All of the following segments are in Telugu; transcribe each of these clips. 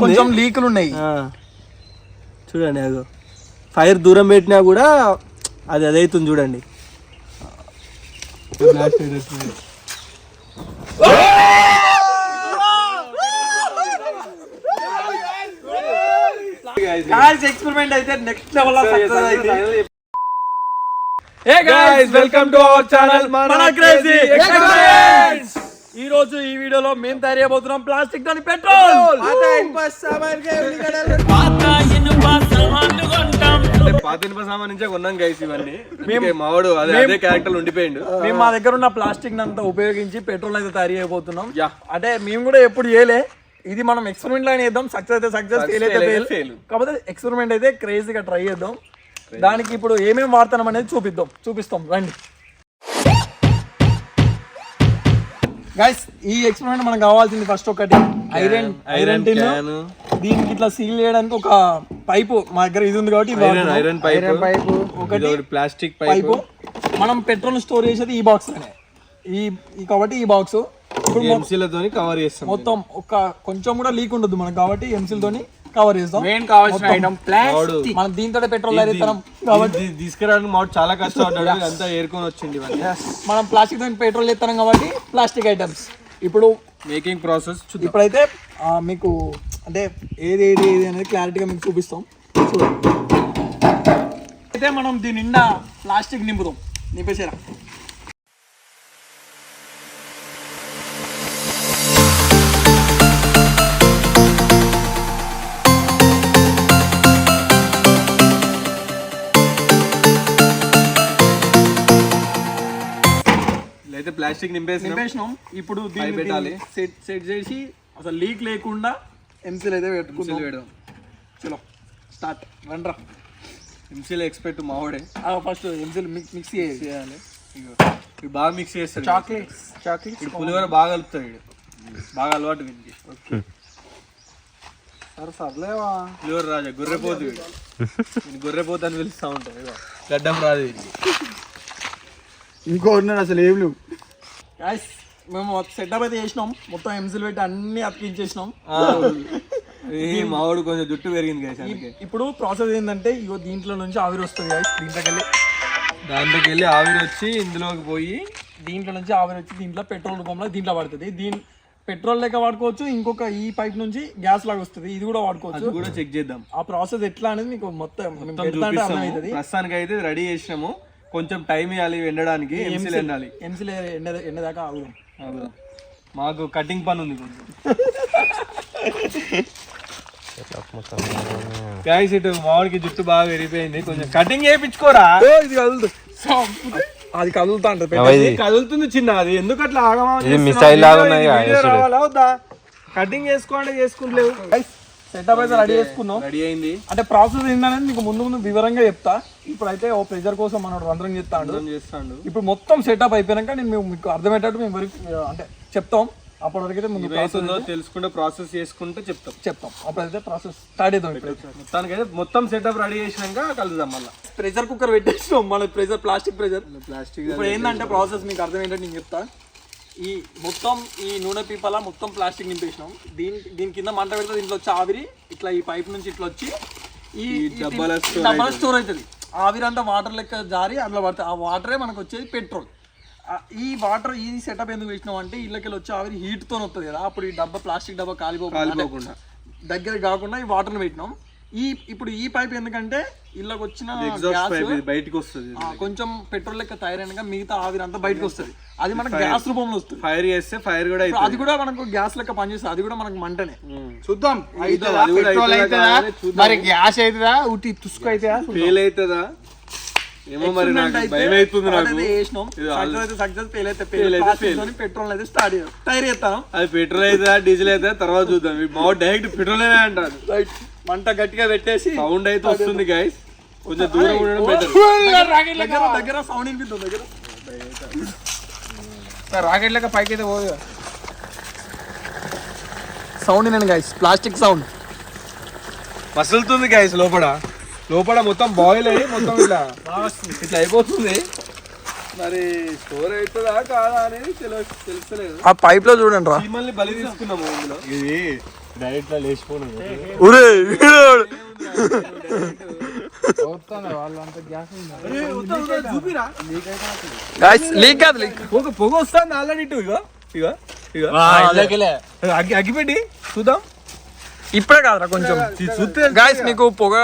కొంచెం లీకులు ఉన్నాయి. చూడండి అదో ఫైర్ దూరం పెట్టినా కూడా అది అదైతుంది చూడండి. ఎక్స్పెరిమెంట్ అయితే next level hey guys welcome to our channel మన క్రేజీ ఎక్స్పెరిమెంట్స్ ఈ రోజు ఈ వీడియోలో మేము తయారు చేయబోతున్నాం ప్లాస్టిక్ తోని పెట్రోల్. పాత ఇనుప సామాన్ నుంచే కొన్నాం గైస్ ఇవన్నీ. మేము మావాడు అదే అదే క్యారెక్టర్ ఉండిపోయిండు. మేము మా దగ్గర ఉన్న ప్లాస్టిక్ అంతా ఉపయోగించి పెట్రోల్ అయితే తయారు చేయబోతున్నాం. అంటే మేము కూడా ఎప్పుడు చేయలే. ఇది మనం ఎక్స్పెరిమెంట్లో చేద్దాం. సక్సెస్ అయితే సక్సెస్ ఫెయిల్ అయితే ఫెయిల్. కాకపోతే ఎక్స్పెరిమెంట్ అయితే క్రేజీగా ట్రై చేద్దాం. దానికి ఇప్పుడు ఏమేమి వాడతాం అనేది చూపిద్దాం. చూపిస్తాం. రండి. గైస్ ఈ ఎక్స్పెరిమెంట్ మనకు కావాల్సింది ఫస్ట్ ఒకటి. Iron iron tin. దీనికి ఇట్లా సీల్ చేయడానికి ఒక పైపు మా దగ్గర ఇది ఉంది కాబట్టి ఐరన్ పైప్ ఒకటి ప్లాస్టిక్ పైపు మనం పెట్రోల్ స్టోర్ చేసేది ఈ బాక్స్ అనే ఈ కాబట్టి ఈ బాక్స్ ఇప్పుడు ఎంసీలతోని కవర్ చేస్తాం మొత్తం ఒక కొంచెం కూడా లీక్ ఉండదు మనకు కాబట్టి ఎంసీల్ తోని కవర్ చేస్తాం. మెయిన్ కావాల్సిన ఐటమ్ వాడు మనం దీంతో పెట్రోల్ తయారు కాబట్టి తీసుకురావడానికి మావాడు చాలా కష్టపడ్డాడు. అంతా ఏరుకొని వచ్చింది ఇవన్నీ. మనం ప్లాస్టిక్ తోని పెట్రోల్ ఎత్తాం కాబట్టి ప్లాస్టిక్ ఐటమ్స్ ఇప్పుడు మేకింగ్ ప్రాసెస్ చూద్దాం. ఇప్పుడైతే మీకు అంటే ఏది ఏది ఏది అనేది క్లారిటీగా మీకు చూపిస్తాం. చూడండి అయితే మనం దీని నిండా ప్లాస్టిక్ నింపుదాం. నింపేసారా ప్లాస్టిక్ నింపేసి నింపేసినాం. ఇప్పుడు దీన్ని పెట్టాలి. సెట్ సెట్ చేసి అసలు లీక్ లేకుండా ఎంసీల్ అయితే పెట్టుకుందాం. పెడదాం. చలో స్టార్ట్. రండ్రా. ఎంసీలో ఎక్స్పెక్ట్ మావాడే ఫస్ట్ ఎంసీల్ మిక్స్ మిక్స్ చేయాలి. ఇది బాగా మిక్స్ చేస్తాడు. చాక్లెట్స్ చాక్లెట్స్ ఇది పులిహోర బాగా కలుపుతాడు బాగా అలవాటు వీనికి సరే సర్లేవా. పులిహోర రాజా గొర్రెపోతు వీడు గొర్రెపోతు అని పిలుస్తూ ఉంటాడు. ఇగో గడ్డం రాదు వీడికి. ఇంకో ఉన్నాడు అసలు ఏం లేవు. గాయస్ మేము సెటప్ అయితే చేసినాం. మొత్తం ఎంసీల్ పెట్టి అన్ని అతికించేసినాం. మావాడు కొంచెం జుట్టు పెరిగింది అందుకే. ఇప్పుడు ప్రాసెస్ ఏంటంటే ఇగో దీంట్లో నుంచి ఆవిరి వస్తుంది గాయస్ దీంట్లోకి వెళ్ళి దాంట్లోకి వెళ్ళి ఆవిరి వచ్చి ఇందులోకి పోయి దీంట్లో నుంచి ఆవిరి వచ్చి దీంట్లో పెట్రోల్ రూపంలో దీంట్లో పడుతుంది దీని పెట్రోల్ లెక్క వాడుకోవచ్చు ఇంకొక ఈ పైప్ నుంచి గ్యాస్ లాగా వస్తుంది. ఇది కూడా వాడుకోవచ్చు. కూడా చెక్ చేద్దాం. ఆ ప్రాసెస్ ఎట్లా అనేది మీకు మొత్తం ప్రస్తుతానికి అయితే రెడీ చేసినాము. కొంచెం టైం ఇవ్వాలి ఎండడానికి ఎంసీలు ఎండాలి. ఎంసీల్ ఎండ ఎండదాకా ఆగుదాం. అవును. మాకు కటింగ్ పని ఉంది కొంచెం. గాయస్ ఇటు మామిడికి జుట్టు బాగా విరిగిపోయింది. కొంచెం కటింగ్ చేయించుకోరా. ఇది కదులుతుంది అది కదులుతా ఉంటుంది ఇది. కదులుతుంది చిన్న అది ఎందుకు అట్లా ఆగమా? మిసైల్. రావాలా? వద్దా? కటింగ్ చేసుకోండి చేసుకుంటలేవు. సెటప్ అయితే రెడీ చేసుకున్నాం. రెడీ అయింది. అంటే ప్రాసెస్ ఏంటనేది మీకు ముందు ముందు వివరంగా చెప్తా. ఇప్పుడైతే ఓ ప్రెజర్ కోసం మనం రంధ్రం చేస్తాడు. చేస్తాడు. ఇప్పుడు మొత్తం సెటప్ అయిపోయాక నేను మేము మీకు అర్థమయ్యేటట్టు మేము వెరి- అంటే చెప్తాం. అప్పటి వరకు అయితే ముందు ఏమవుతుందో తెలుసుకుంటే ప్రాసెస్ చేసుకుంటే చెప్తాం. చెప్తాం. అప్పుడైతే ప్రాసెస్ స్టార్ట్ అవుతాం ఇప్పుడు మొత్తానికి అయితే మొత్తం సెటప్ రెడీ చేసినాక కలుద్దాం మళ్ళీ. ప్రెషర్ కుక్కర్ పెట్టేసినాం. మన ప్రెషర్ ప్లాస్టిక్ ప్రెషర్ ప్లాస్టిక్ ఇప్పుడు ఏంటంటే ప్రాసెస్ మీకు అర్థం ఏంటంటే నేను చెప్తా. ఈ మొత్తం ఈ నూనె పీపల మొత్తం ప్లాస్టిక్ నింపేసినాం. దీని దీని కింద మంట పెడితే దీంట్లో వచ్చి ఆవిరి ఇట్లా ఈ పైప్ నుంచి ఇట్లా వచ్చి ఈ డబ్బాల స్టోర్ అవుతుంది. ఆవిరి అంతా వాటర్ లెక్క జారి అందులో పడుతుంది ఆ వాటరే మనకు వచ్చేది పెట్రోల్. ఈ వాటర్ ఈ సెటప్ ఎందుకు వేసినాం అంటే ఇళ్ళకి వచ్చి ఆవిరి హీట్తో వస్తుంది కదా. అప్పుడు ఈ డబ్బా ప్లాస్టిక్ డబ్బా కాలిపోకుండా. దగ్గర కాకుండా ఈ వాటర్ పెట్టినాం. ఈ ఇప్పుడు ఈ పైప్ ఎందుకంటే ఇళ్ళకి వచ్చిన ఎగ్జాస్ట్ గ్యాస్ పైప్ ఇది బయటికి వస్తుంది ఆ, కొంచెం పెట్రోల్ లెక్క తయారైనగా మిగతా ఆవిరి అంతా బయటకు వస్తుంది. అది మనకు గ్యాస్ రూపంలో వస్తుంది. ఫైర్ చేస్తే ఫైర్ కూడా అది కూడా మనకు గ్యాస్ లెక్క పనిచేస్తుంది. అది కూడా మనకు మంటనే. చూద్దాం. అవుతుందా? అది కూడా పెట్రోల్ అవుతుందా. మరి గ్యాస్ అవుతుందా ఉట్టి తుసుకు అవుతుందా ఫెయిల్ అవుతుందా ఏమో మరి నాకు భయం అవుతుంది నాకు. సక్సెస్ అయితే సక్సెస్ ఫెయిల్ అయితే Fail. అయితే fail. పెట్రోల్ అయితే స్టార్ట్ టైర్ చేస్తాను అది పెట్రోల్ అవుతుందా డీజిల్ అవుతుందా తర్వాత చూద్దాం. ఈ మా డైరెక్ట్ పెట్రోల్ అంటారు. రైట్ మంట గట్టిగా పెట్టేసి సౌండ్ అయితే వస్తుంది గైస్ కొంచెం దూరం ఉండడం బెటర్ దగ్గర దగ్గర సౌండ్ వినిపిస్తుంది దగ్గర. రాకెట్ లెక్క పైకి అయితే పోదు సౌండ్ వినండి గైస్ ప్లాస్టిక్ సౌండ్ మసులుతుంది గైస్ లోపల. లోపల మొత్తం బాయిల్ అయ్యి మొత్తం ఇట్లా ఇట్లా అయిపోతుంది. మరి స్టోర్ అవుతుందా కాదా అనేది తెలు తెలుస్తలేదు. ఆ పైప్లో చూడండి రా. చీమల్ని బలి తీసుకున్నాము ఇందులో. ఇది ఒరే వాళ్ళంతా గ్యాస్ చూపిరా. లీక్ కాదు లీక్ పొగ పొగ వస్తుంది ఆల్రెడీ ఇటు ఇగో ఇగో ఇగో. అగ్గి అగ్గిపెట్టి చూద్దాం. ఇప్పుడే కాదురా కొంచెం. చూస్తే గాయస్ మీకు పొగ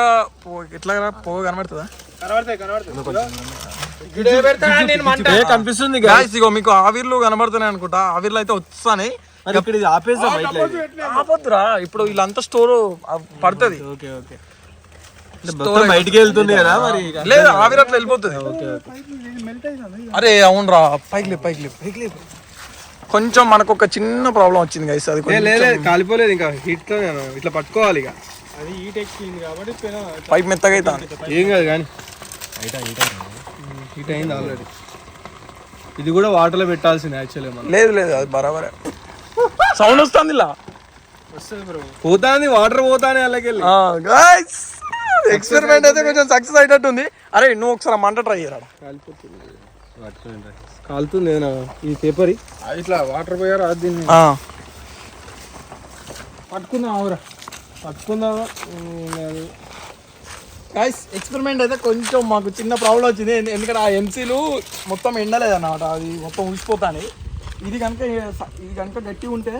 పొగ- ఎట్లా? పొగ కనబడుతుందా? కనిపిస్తుంది గాయస్ ఇగో మీకు ఆవిర్లు కనబడుతున్నాయి అనుకుంటా. ఆవిర్లు అయితే వస్తాయి ఆపొద్దురా. ఇప్పుడు వీళ్ళంతా స్టోర్ పడుతుంది. ఓకే ఓకే మొత్తం బయటికి వెళ్తుంది కదా మరి లేదు ఆవిరి అట్లా వెళ్ళిపోతుంది. అరే అవునరా. పైకి లేపు పైకి లేపు పైకి లేపు. కొంచెం మనకు ఒక చిన్న ప్రాబ్లం వచ్చింది గైస్ అది లేదు కాలిపోలేదు ఇంకా. హీట్తో ఇట్లా పట్టుకోవాలి ఇక. అది హీట్ ఎక్కింది కాబట్టి పెన పైకి మెత్తగా అవుతుంది. ఏం కాదు కానీ. హీట్ అయింది ఆల్రెడీ ఇది కూడా వాటర్లో పెట్టాల్సింది యాక్చువల్లీ మనం. లేదు లేదు అది బరాబరే. సౌండ్ వస్తుంది ఇలా. పోతాంది వాటర్ పోతానే గైస్ ఎక్స్పెరిమెంట్ అయితే కొంచెం సక్సెస్ అయ్యేటట్టుంది అరే నువ్వు ఒకసారి మంట ట్రై చేయరా? కాలుతుంది ఈ పేపర్ ఇట్లా వాటర్ పోయారు అది దీన్ని పట్టుకుందాం ఆవురా. పట్టుకుందామా? గైస్ ఎక్స్పెరిమెంట్ అయితే కొంచెం మాకు చిన్న ప్రాబ్లం వచ్చింది. ఎందు- ఎందుకంటే ఆ ఎంసీలు మొత్తం ఎండలేదు అన్నమాట అది మొత్తం ఊసిపోతాయి ఇది కనుక ఇది కనుక గట్టి ఉంటే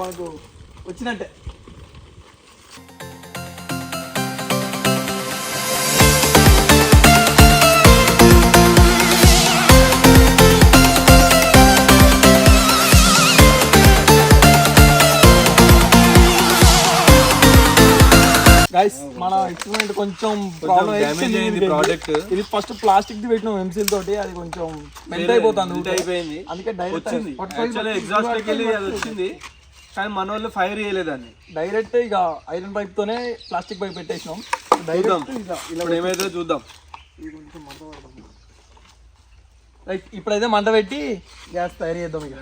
మనకు వచ్చినట్టే. గైస్ మన ఎక్స్పెరిమెంట్ కొంచెం ప్రాబ్లం అయింది product. ఇది ఫస్ట్ ప్లాస్టిక్ ది పెట్టినాం ఎంసీల్ తోటి అది కొంచెం మెల్ట్ అయిపోతుంది. అయిపోయింది. అందుకే డైరెక్ట్ వచ్చింది. ఎగ్జాస్ట్లోకి వెళ్ళి అది వచ్చింది. కానీ మన వాళ్ళు ఫైర్ చేయలేదాన్ని డైరెక్ట్ ఇక ఐరన్ పైప్ తోనే ప్లాస్టిక్ పైప్ పెట్టేసినాం. డైరెక్ట్ ఇప్పుడు ఏమైతే చూద్దాం. రైట్ ఇప్పుడైతే మంట పెట్టి గ్యాస్ తయారు చేద్దాం ఇక.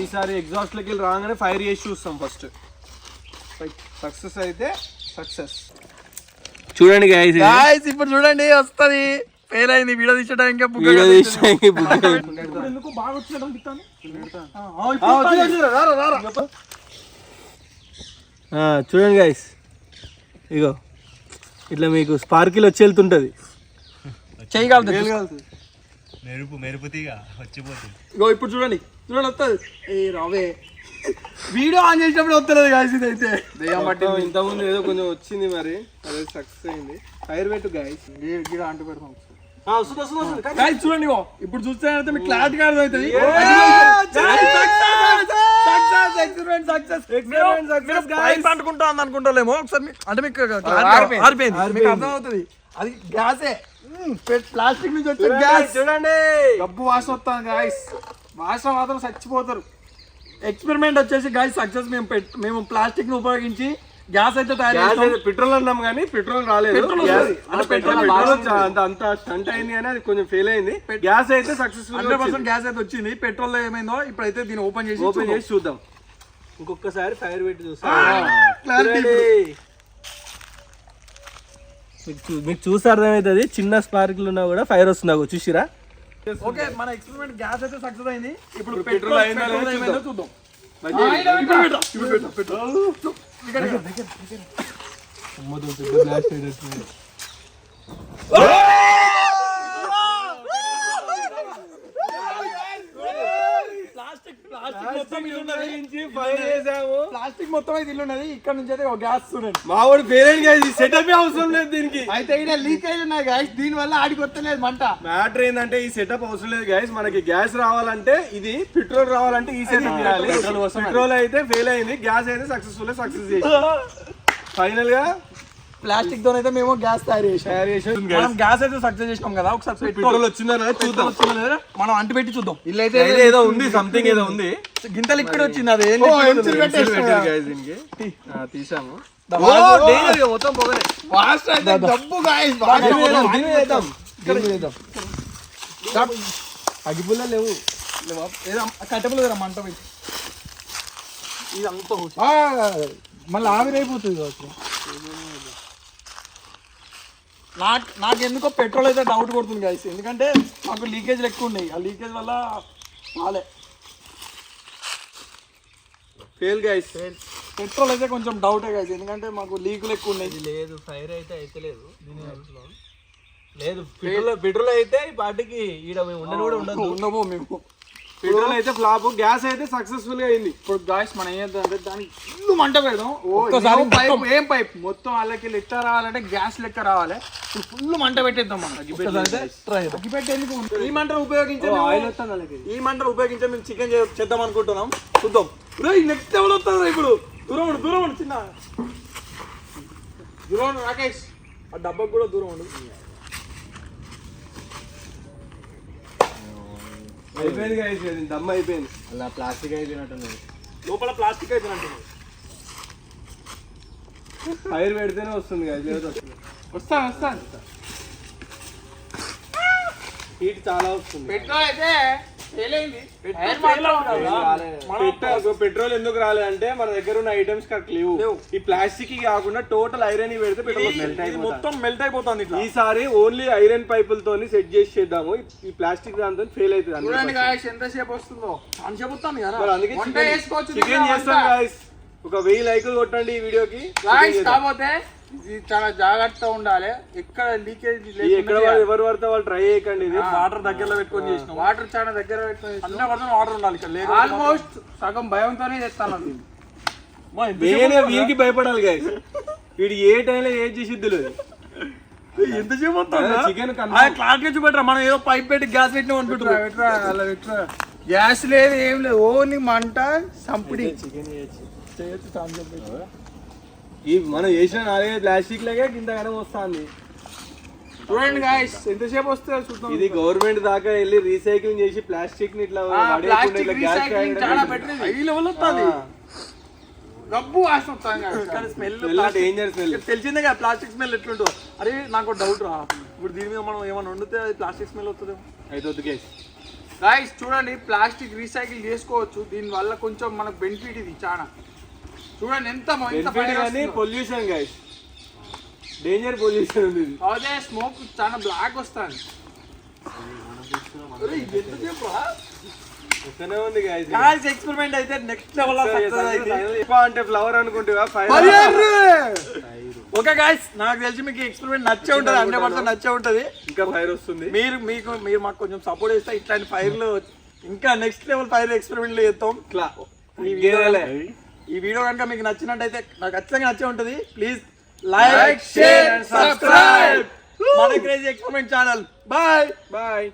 ఈసారి ఎగ్జాస్ట్లోకి వెళ్ళి రాగానే ఫైర్ చేసి చూస్తాం ఫస్ట్ సక్సెస్ అయితే సక్సెస్. చూడండి గైస్ గాయస్ ఇప్పుడు చూడండి వస్తది. ఫెయిల్ అయింది వీడియో తీసడానికి బుక్ వీడియో ఇప్పుడు ఎందుకు బాగా వచ్చినట్టు అనిపిస్తాను చూడండి గైస్ ఇగో ఇట్లా మీకు స్పార్కిల్ వచ్చి వెళ్తుంటది. చేయగలదు మెరుపు మెరుపుతీగా వచ్చిపోతుంది. ఇగో ఇప్పుడు చూడండి. చూడండి వస్తుంది. ఏ రావే. వీడియో ఆన్ చేసినప్పుడు వస్తలేదు గాయస్ ఇది అయితే ఇంతకుముందు ఏదో కొంచెం వచ్చింది మరి. అదే సక్సెస్ అయింది. ఫైర్ పెట్టు గైస్ గిడ అంటు పెడతాం గాయస్ చూడండి ఇప్పుడు చూస్తే అయితే మీకు క్లారిటీగా అర్థమవుతుంది. పైప్ అంటుకుంటా అనుకుంటాలేమో ఒకసారి అంటే మీకు clarity ఆరిపోయింది. మీకు అర్థమవుతుంది అది గ్యాసే ప్లాస్టిక్ నుంచి వచ్చే గ్యాస్ చూడండి. గబ్బు వాసన వస్తుంది గాయస్ వాసన మాత్రం చచ్చిపోతారు. ఎక్స్పెరిమెంట్ వచ్చేసి గాయస్ సక్సెస్ మేము మేము ప్లాస్టిక్ని ఉపయోగించి గ్యాస్ అయితే తయారు గ్యాస్ చేస్తాం. అయితే పెట్రోల్ అన్నాం కానీ పెట్రోల్ రాలేదు. పెట్రోల్ అంత అంత స్టంట్ అయింది కానీ అది కొంచెం ఫెయిల్ అయింది. గ్యాస్ అయితే సక్సెస్ఫుల్ హండ్రెడ్ పర్సెంట్ గ్యాస్ అయితే వచ్చింది. పెట్రోల్ ఏమైందో ఇప్పుడైతే దీన్ని ఓపెన్ చేసి ఓపెన్ చూద్దాం. చేసి చూద్దాం. ఇంకొకసారి ఫైర్ పెట్టి చూస్తాం. మీకు చూ- మీకు చూసి అర్థమవుతుంది. చిన్న స్పార్కులు ఉన్నా కూడా ఫైర్ వస్తుంది నాకు. చూసిరా? ఓకే మన ఎక్స్పెరిమెంట్ గ్యాస్ అయితే సక్సెస్ అయింది. ఇప్పుడు పెట్రోల్ పెట్రోల్ అయిందా పెట్రోల్ లేదా చూద్దాం. ఇప్పుడు పెట్టు, ఇప్పుడు పెట్టు, పెట్టు. ఇక్కడ, ఇక్కడ. ప్లాస్టిక్ మొత్తం అయితే ఇల్లు ఉన్నది. ఇక్కడ నుంచి అయితే ఒక గ్యాస్ చూడండి మా వాడు ఫెయిల్ అయింది సెటప్ అవసరం లేదు దీనికి. అయితే ఇక్కడ లీక్ అయి ఉన్నాయి గాయస్ దీని వల్ల ఆడికి వస్తలేదు మంట. మ్యాటర్ ఏంటంటే ఈ సెటప్ అవసరం లేదు గైస్ మనకి గ్యాస్ రావాలంటే ఇది పెట్రోల్ రావాలంటే ఈ సెటప్ పెట్రోల్ అయితే ఫెయిల్ అయింది గ్యాస్ అయితే సక్సెస్ఫుల్ సక్సెస్ ఫైనల్గా ప్లాస్టిక్తో అయితే మేము గ్యాస్ తయారు చేసాం తయారు చేసి మనం గ్యాస్ అయితే సక్సెస్ చేసినాం కదా ఒకసారి పెట్రోల్ వచ్చిందా చూద్దాం మనం అంటు పెట్టి చూద్దాం. ఇల్లైతే అయితే ఏదో ఉంది సంథింగ్ ఏదో ఉంది. గింత లిక్విడ్ వచ్చింది అది తీసాము. మొత్తం అయితే గాయస్ లేవు. కదా మంట. మళ్ళీ ఆవిరైపోతుంది కావచ్చు. నాకు నాకు ఎందుకో పెట్రోల్ అయితే డౌట్ కొడుతుంది గాయస్ ఎందుకంటే మాకు లీకేజ్ ఎక్కువ ఉన్నాయి. ఆ లీకేజ్ వల్ల రాలే ఫెయిల్ గైస్ పెట్రోల్ అయితే కొంచెం డౌటే కాదు ఎందుకంటే మాకు లీకులు ఎక్కువ ఉన్నాయి. లేదు ఫైర్ అయితే అయితే లేదు. లేదు పెట్రోల్ పెట్రోల్ అయితే ఈ పార్టీకి ఈడ ఉండను కూడా ఉండదు ఉండబో మేము. పెట్రోల్ అయితే ఫ్లాప్ గ్యాస్ అయితే సక్సెస్ఫుల్గా అయింది. ఇప్పుడు గాయస్ మనం ఏం చేద్దాం దానికి ఇల్లు మంట పెడదాం. ఓ ఒక్కసారి ఇదో పైప్ ఏం పైప్ మొత్తం వాళ్ళకి లెక్క రావాలంటే గ్యాస్ లెక్క రావాలి. ఇప్పుడు ఫుల్ మంట పెట్టేద్దాం మనం. ఈ మంటను ఉపయోగించే ఆయిల్ వాళ్ళకి. ఈ మంటను ఉపయోగించే మేము చికెన్ చేద్దాం అనుకుంటున్నాం. చూద్దాం. నెక్స్ట్ లెవెల్ వస్తుంది ఇప్పుడు దూరం ఉండు దూరం ఉండు చిన్న. దూరం రాకేష్. ఆ డబ్బాకు కూడా దూరం ఉండు అయిపోయింది ఇది దమ్ అయిపోయింది. అలా ప్లాస్టిక్ అయిపోయినట్టున్నది లోపల ప్లాస్టిక్ అయితే అంటున్నాడు ఫైర్ పెడితేనే వస్తుంది guys, లేదా వస్తుంది. వస్తాను వస్తాను హీట్ చాలా వస్తుంది. పెట్రోల్ అయితే. పెట్రోల్ ఎందుకు రాలేదంటే మన దగ్గర ఉన్న ఐటమ్స్ కరెక్ట్ లేవు. ఈ ప్లాస్టిక్ కాకుండా టోటల్ ఐరన్ పెడితే పెట్రోల్ మొత్తం మెల్ట్ అయిపోతుంది ఈసారి ఓన్లీ ఐరన్ పైపులతో సెట్ చేసి చేద్దాము. ఈ ప్లాస్టిక్ దాంతో ఫెయిల్ అవుతుంది ఎంతసేపు వస్తుందో. అని కదా. అందుకే చికెన్ చేస్తాం. గాయస్ ఒక వెయ్యి లైకులు కొట్టండి ఈ వీడియోకి. కాకపోతే ఇది చాలా జాగ్రత్తగా ఉండాలి. ఎక్కడ లీకేజ్ ఎక్కడ వాళ్ళు ఎవరు పడితే వాళ్ళు ట్రై చేయకండి. ఇది వాటర్ దగ్గరలో పెట్టుకొని చేసినాం. వాటర్ చాలా దగ్గర పెట్టుకొని హండ్రెడ్ పర్సెంట్ వాటర్ ఉండాలి ఇక్కడ. లేదు ఆల్మోస్ట్ సగం భయంతోనే చేస్తాను. నేనే వీరికి భయపడాలి గాయస్ వీడు ఏ టైంలో ఏం చేసిద్దు లేదు ఎంతసేపు చికెన్ క్లారిటీ చూపెట్టరా? మనం ఏదో పైప్ పెట్టి గ్యాస్ పెట్టినాం పెట్టురా, అనుకుంటున్నాం పెట్టురా, అలా పెట్టురా. గ్యాస్ లేదు ఏం లేదు. ఓన్లీ మంట సంపిడి. చేయొచ్చు ఛాన్స్ చెప్పి ఈ మనం చేసిన నాలుగైదు ప్లాస్టిక్ లాగే కింద కనం వస్తుంది చూడండి గాయస్ ఎంతసేపు వస్తుందో చూద్దాం ఇది గవర్నమెంట్ దాకా వెళ్ళి రీసైక్లింగ్ చేసి ప్లాస్టిక్ని ఇట్లా పడేయకుండా ప్లాస్టిక్ ఇట్లా గ్యాస్ రీసైక్లింగ్ చాలా బెటర్ హై లెవెల్ వస్తుంది. గబ్బు వాసన. కానీ స్మెల్ డేంజర్ స్మెల్ తెలిసిందే కదా ప్లాస్టిక్ స్మెల్ ఎట్లుంటుందో. అరే నాకు డౌట్ రా. ఇప్పుడు దీని మీద మనం ఏమైనా వండితే అది ప్లాస్టిక్ స్మెల్ వస్తుందేమో. అయితే వద్దు గైస్ గాయస్ చూడండి ప్లాస్టిక్ రీసైకిల్ చేసుకోవచ్చు. దీని వల్ల కొంచెం మనకు బెనిఫిట్ ఇది చాలా చూడండి ఎంత. పొల్యూషన్ గైస్ డేంజర్ పొల్యూషన్ ఉంది. అదే స్మోక్ చాలా బ్లాక్ వస్తుంది. ఎక్స్పెరిమెంట్ అయితే నెక్స్ట్ లెవెల్ అంటే ఫ్లవర్ అనుకుంటా ఫైర్ ఓకే గాయస్ నాకు తెలిసి మీకు ఎక్స్పెరిమెంట్ నచ్చే ఉంటుంది హండ్రెడ్ పర్సెంట్ నచ్చే ఉంటుంది. ఇంకా ఫైర్ వస్తుంది. మీరు మీకు మీరు మాకు కొంచెం సపోర్ట్ చేస్తే ఇట్లాంటి ఫైర్లు ఇంకా నెక్స్ట్ లెవెల్ ఫైర్ ఎక్స్పెరిమెంట్లు చేస్తాం ఇట్లా. ఈ వీడియో కనుక మీకు నచ్చినట్టయితే నాకు ఖచ్చితంగా నచ్చే ఉంటుంది. ప్లీజ్ లైక్ షేర్ సబ్స్క్రైబ్ మన crazy experiment channel bye bye